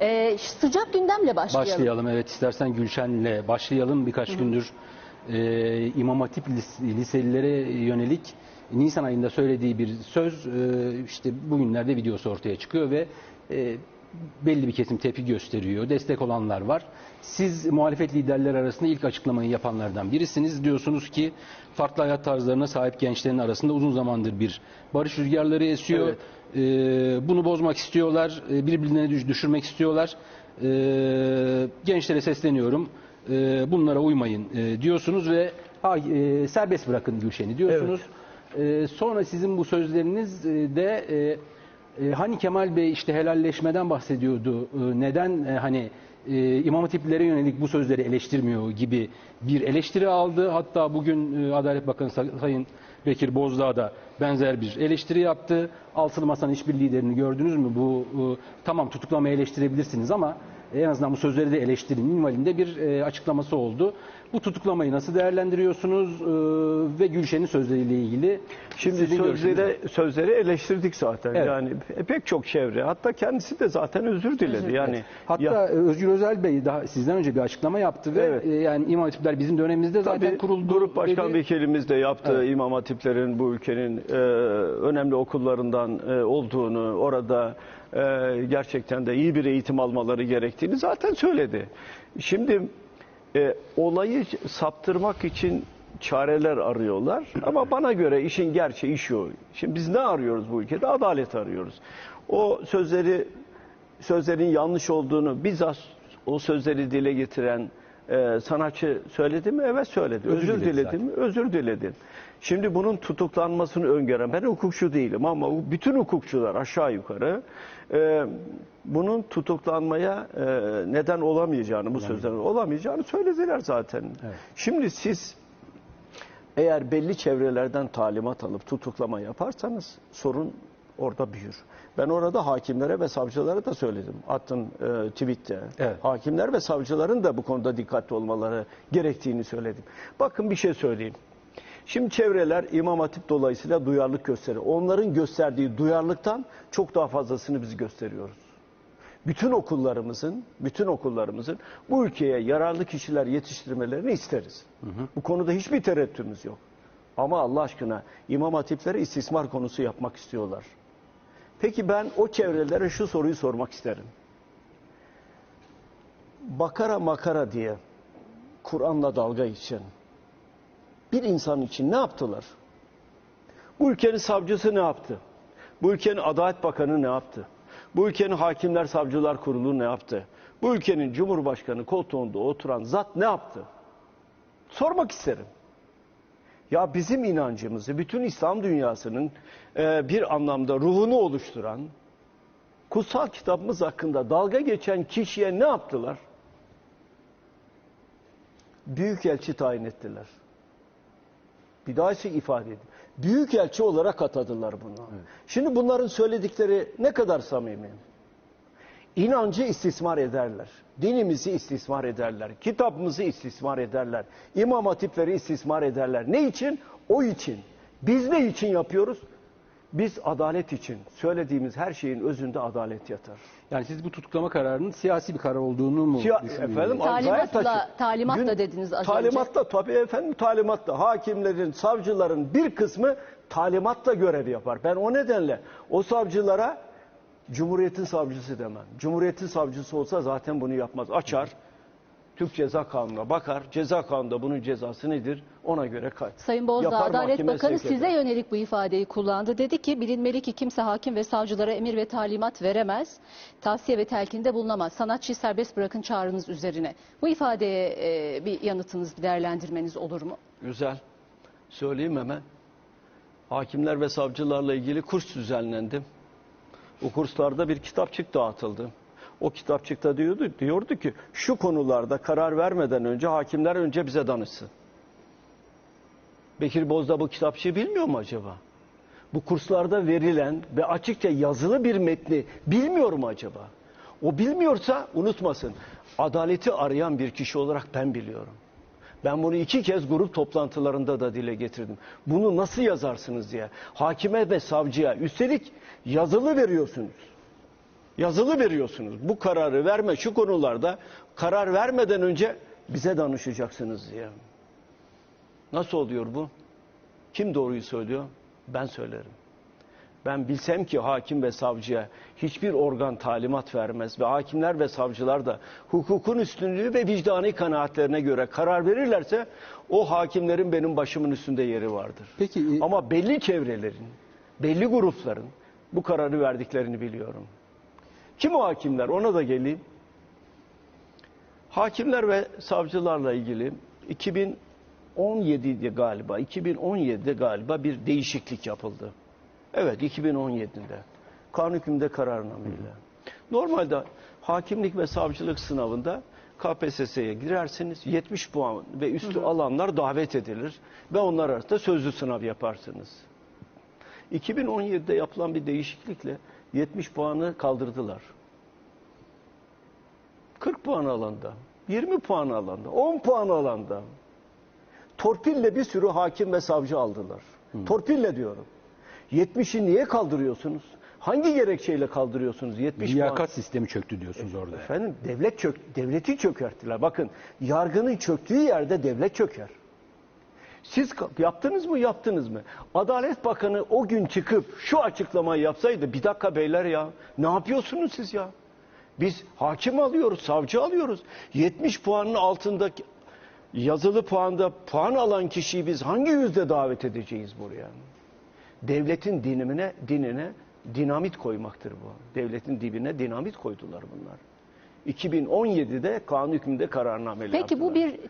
Ee, sıcak gündemle başlayalım. Başlayalım evet. İstersen Gülşen'le başlayalım birkaç gündür. E, İmam Hatip lis- liselilere yönelik Nisan ayında söylediği bir söz e, işte bugünlerde videosu ortaya çıkıyor ve e, belli bir kesim tepki gösteriyor. Destek olanlar var. Siz muhalefet liderler arasında ilk açıklamayı yapanlardan birisiniz. Diyorsunuz ki farklı hayat tarzlarına sahip gençlerin arasında uzun zamandır bir barış rüzgarları esiyor. Evet. Ee, bunu bozmak istiyorlar, e, birbirlerine düş- düşürmek istiyorlar. Ee, gençlere sesleniyorum, Ee, bunlara uymayın e, diyorsunuz ve ha, e, serbest bırakın Gülşen'i diyorsunuz. Ee, sonra sizin bu sözleriniz e, de e, e, hani Kemal Bey işte helalleşmeden bahsediyordu, e, neden e, hani e, İmam yönelik bu sözleri eleştirmiyor gibi bir eleştiri aldı. Hatta bugün e, Adalet Bakanı Say- Sayın Bekir Bozdağ da benzer bir eleştiri yaptı. Altılı Masa'nın hiçbir liderini gördünüz mü? Bu e, tamam tutuklamayı eleştirebilirsiniz ama en azından bu sözleri de eleştirin minvalinde bir e, açıklaması oldu. Bu tutuklamayı nasıl değerlendiriyorsunuz E, ve Gülşen'in sözleriyle ilgili Şimdi sözleri, sözleri eleştirdik zaten. Evet. Yani pek çok çevre. Hatta kendisi de zaten özür diledi. Yani Hatta ya- e, Özgür Özel Bey daha sizden önce bir açıklama yaptı ve Evet. e, yani İmam Hatipler bizim dönemimizde zaten Tabii kuruldu. Grup Başkan dedi. Vekilimiz de yaptı. Evet. İmam Hatiplerin bu ülkenin e, önemli okullarından e, olduğunu, orada e, gerçekten de iyi bir eğitim almaları gerektiğini zaten söyledi. Şimdi e, olayı saptırmak için çareler arıyorlar. Ama bana göre işin gerçeği şu. Şimdi biz ne arıyoruz bu ülkede? Adalet arıyoruz. O sözleri sözlerin yanlış olduğunu bizzat o sözleri dile getiren e, sanatçı söyledi mi? Evet söyledi. Özür Özür, diledi zaten. mi? Özür diledi. Şimdi bunun tutuklanmasını öngören, ben hukukçu değilim ama bütün hukukçular aşağı yukarı e, bunun tutuklanmaya e, neden olamayacağını, bu sözlerin olamayacağını söylediler zaten. Şimdi siz eğer belli çevrelerden talimat alıp tutuklama yaparsanız sorun orada büyür. Ben orada hakimlere ve savcılara da söyledim. Attım e, tweette. Evet. Hakimler ve savcıların da bu konuda dikkatli olmaları gerektiğini söyledim. Bakın bir şey söyleyeyim. Şimdi çevreler İmam Hatip dolayısıyla duyarlılık gösteriyor. Onların gösterdiği duyarlılıktan çok daha fazlasını biz gösteriyoruz. Bütün okullarımızın, bütün okullarımızın bu ülkeye yararlı kişiler yetiştirmelerini isteriz. Bu konuda hiçbir tereddütümüz yok. Ama Allah aşkına İmam Hatipleri istismar konusu yapmak istiyorlar. Peki ben o çevrelere şu soruyu sormak isterim. Bakara makara diye Kur'an'la dalga geçen bir insan için ne yaptılar? Bu ülkenin savcısı ne yaptı? Bu ülkenin Adalet Bakanı ne yaptı? Bu ülkenin Hakimler Savcılar Kurulu ne yaptı? Bu ülkenin Cumhurbaşkanı koltuğunda oturan zat ne yaptı? Sormak isterim. Ya bizim inancımızı, bütün İslam dünyasının e, bir anlamda ruhunu oluşturan kutsal kitabımız hakkında dalga geçen kişiye ne yaptılar? Büyükelçi tayin ettiler. Bir daha şey ifade edeyim. Büyükelçi olarak atadılar bunu. Şimdi bunların söyledikleri ne kadar samimi? İnancı istismar ederler. Dinimizi istismar ederler. Kitabımızı istismar ederler. İmam hatipleri istismar ederler. Ne için? O için. Biz ne için yapıyoruz? Biz adalet için. Söylediğimiz her şeyin özünde adalet yatar. Yani siz bu tutuklama kararının siyasi bir karar olduğunu mu Ya, düşünüyorsunuz? efendim, Talimatla- talimatla dediniz az önce. Talimatla tabii efendim talimatla. Hakimlerin, savcıların bir kısmı talimatla görev yapar. Ben o nedenle o savcılara Cumhuriyet'in savcısı demem. Cumhuriyet'in savcısı olsa zaten bunu yapmaz. Açar, Türk Ceza Kanunu'na bakar. Ceza Kanunu'nda bunun cezası nedir? Ona göre kay. Sayın Bozdağ, Yapar, Adalet Bakanı sevk eder. size yönelik bu ifadeyi kullandı. Dedi ki bilinmeli ki kimse hakim ve savcılara emir ve talimat veremez. Tavsiye ve telkinde bulunamaz. Sanatçıyı serbest bırakın çağrınız üzerine. Bu ifadeye e, bir yanıtınız, bir değerlendirmeniz olur mu? Güzel. Söyleyeyim hemen. Hakimler ve savcılarla ilgili kurs düzenlendi. O kurslarda bir kitapçık dağıtıldı. O kitapçıkta diyordu, diyordu ki şu konularda karar vermeden önce hakimler önce bize danışsın. Bekir Bozdağ bu kitapçığı bilmiyor mu acaba? Bu kurslarda verilen ve açıkça yazılı bir metni bilmiyor mu acaba? O bilmiyorsa unutmasın. Adaleti arayan bir kişi olarak ben biliyorum. Ben bunu iki kez grup toplantılarında da dile getirdim. Bunu nasıl yazarsınız diye. Hakime ve savcıya üstelik yazılı veriyorsunuz. Yazılı veriyorsunuz. Bu kararı verme şu konularda karar vermeden önce bize danışacaksınız diye. Nasıl oluyor bu? Kim doğruyu söylüyor? Ben söylerim. Ben bilsem ki hakim ve savcıya hiçbir organ talimat vermez ve hakimler ve savcılar da hukukun üstünlüğü ve vicdani kanaatlerine göre karar verirlerse o hakimlerin benim başımın üstünde yeri vardır. Peki e, Ama belli çevrelerin, belli grupların bu kararı verdiklerini biliyorum. Kim o hakimler? Ona da geleyim. Hakimler ve savcılarla ilgili 2017'de galiba, 2017'de galiba bir değişiklik yapıldı. Evet, 2017'de. Kanun hükmünde kararnameyle. Normalde hakimlik ve savcılık sınavında KPSS'ye girersiniz. 70 puan ve üstü alanlar davet edilir ve onlar arasında sözlü sınav yaparsınız. 2017'de yapılan bir değişiklikle 70 puanı kaldırdılar. 40 puan alanda, 20 puan alanda, 10 puan alanda. Torpille bir sürü hakim ve savcı aldılar. Torpille diyorum. 70'i niye kaldırıyorsunuz? Hangi gerekçeyle kaldırıyorsunuz 70 puan? liyakat sistemi çöktü diyorsunuz orada. Efendim devlet çök, devleti çökerttiler. Bakın yargının çöktüğü yerde devlet çöker. Siz yaptınız mı yaptınız mı? Adalet Bakanı o gün çıkıp şu açıklamayı yapsaydı bir dakika beyler ya ne yapıyorsunuz siz ya? Biz hakim alıyoruz, savcı alıyoruz. 70 puanın altındaki yazılı puanda puan alan kişiyi biz hangi yüzde davet edeceğiz buraya? Devletin dinimine, dinine dinamit koymaktır bu. Devletin dibine dinamit koydular bunlar. 2017'de kanun hükmünde kararnameyle Peki bu yaptılar. bir